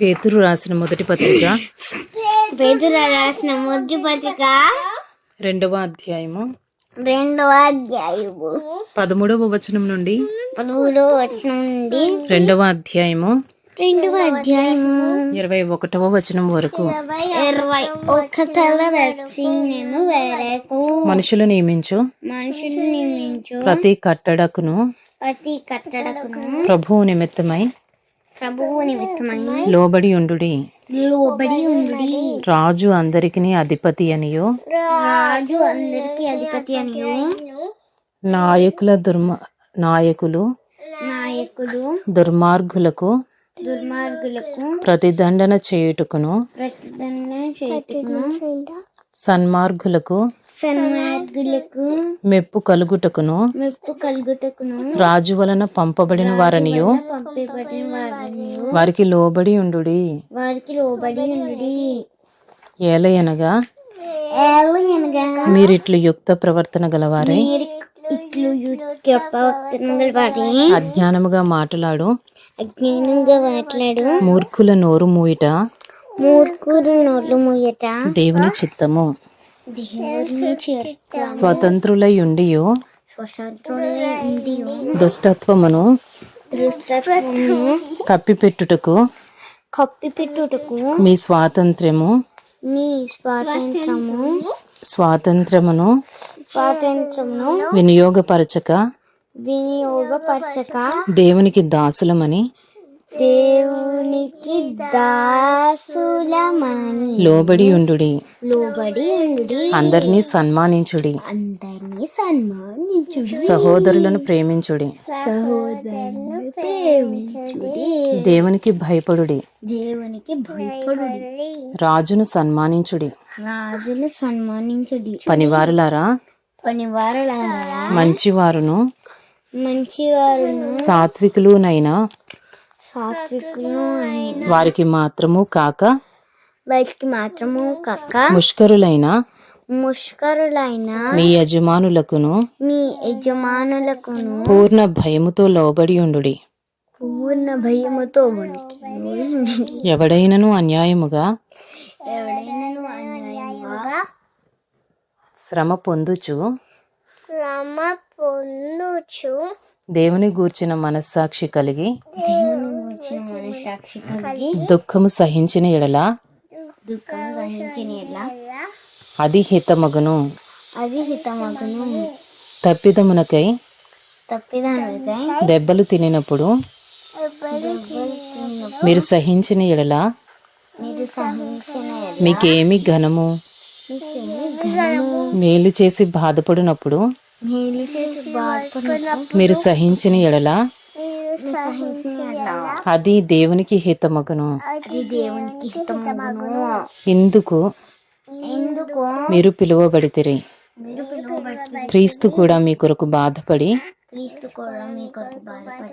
పేతురు రాసిన మొదటి పత్రిక. పేదరు రాసిన మొదటి పత్రిక. రెండవ అధ్యాయము. రెండవ అధ్యాయము. పదమూడవ వచనం నుండి. పదమూడవ వచనం నుండి. రెండవ అధ్యాయము. రెండవ అధ్యాయము. ఇరవై ఒకటవ వచనం వరకు. ఇరవై ఒకటవ వచ్చినము వరకు. మనుషులు నియమించు. మనుషులు నియమించు. ప్రతి కట్టడకును. ప్రతి కట్టడకును. ప్రభువు నిమిత్తమై. ప్రభువు నిమిత్తమై లోబడి ఉండుడి. లోబడి ఉండి రాజు అందరికిని అధిపతి అనియో. రాజు అందరికి అధిపతి అని నాయకుల దుర్మ నాయకులు. నాయకులు. దుర్మార్గులకు. దుర్మార్గులకు. ప్రతిదండన చేయుటకును. ప్రతిదండన చేయుటకును. సన్మార్గులకు సన్మార్గులకు మెప్పు కలుగుటకును మెప్పు కలుగుటకును రాజు వలన పంపబడిన వారనియో పంపబడిన వారిని వారికి లోబడి ఉండుడి. వారికి లోబడి ఉండి ఏలయనగా ఏలయనగా మీరిట్లు యుక్త ప్రవర్తన గలవారై. ఇట్లు అజ్ఞానముగా మాట్లాడు. అజ్ఞానంగా మాట్లాడు. మూర్ఖుల నోరు మూయట. దేవుని చిత్తము. స్వతంత్రులై ఉండియో ఉంది దుష్టత్వమును దృష్టత్వము కప్పిపెట్టుటకు. కప్పిపెట్టుటకు. మీ స్వాతంత్ర్యము. మీ స్వాతంత్రము. స్వాతంత్రమును స్వాతంత్రమును వినియోగపరచక. వినియోగపరచక. దేవునికి దాసులమని దేవునికి దాసులమని. లోబడి ఉండుడి. లోబడి ఉండి అందరినీ సన్మానించుడి. అందరినీ సన్మానించుడి. సహోదరులను ప్రేమించుడి. సహోదరుని ప్రేమించుడి. దేవునికి భయపడుడి. దేవునికి భయపడుడి. రాజును సన్మానించుడి. రాజును సన్మానించుడి. పనివారులారా? పనివారులారా? మంచివారును. మంచివారును. సాత్వికులునైనా వారికి మాత్రము కాక వారికి మాత్రము కాక ముష్కరులైన ముష్కరులైన మీ యజమానులకును మీ యజమానులకును పూర్ణ భయముతో లోబడి ఉండుడి. పూర్ణ భయముతో ఎవడైనను అన్యాయముగా ఎవడైనను అన్యాయముగా శ్రమ పొందుచు శ్రమ పొందుచు దేవుని గూర్చిన మనస్సాక్షి కలిగి దేవుని గురించిన మనసాక్షి కలిగి దుఃఖము సహించిన ఎడల? దుఃఖం సహించిన ఎలా అది హితమగును అది హితమగును తప్పిదమునకై తప్పిదానికై దెబ్బలు తినినప్పుడు మీరు సహించిన ఎడల? మీరు సహించిన ఎడల? మీకేమి ఘనము? మేలు చేసి బాధపడినప్పుడు ఎడల మీరు సహించిన ఎడల? అది దేవునికి హితమగును. అది దేవునికి హితమగును. ఇందుకు ఎందుకు? మీరు పిలువబడితిరి. క్రీస్తు కూడా మీ కొరకు బాధపడి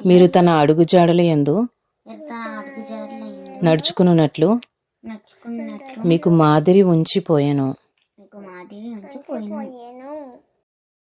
మీరు తన అడుగుజాడల అడుగుజాడలైంది నడుచుకున్నట్లు మీకు మాదిరి ఉంచిపోయాను.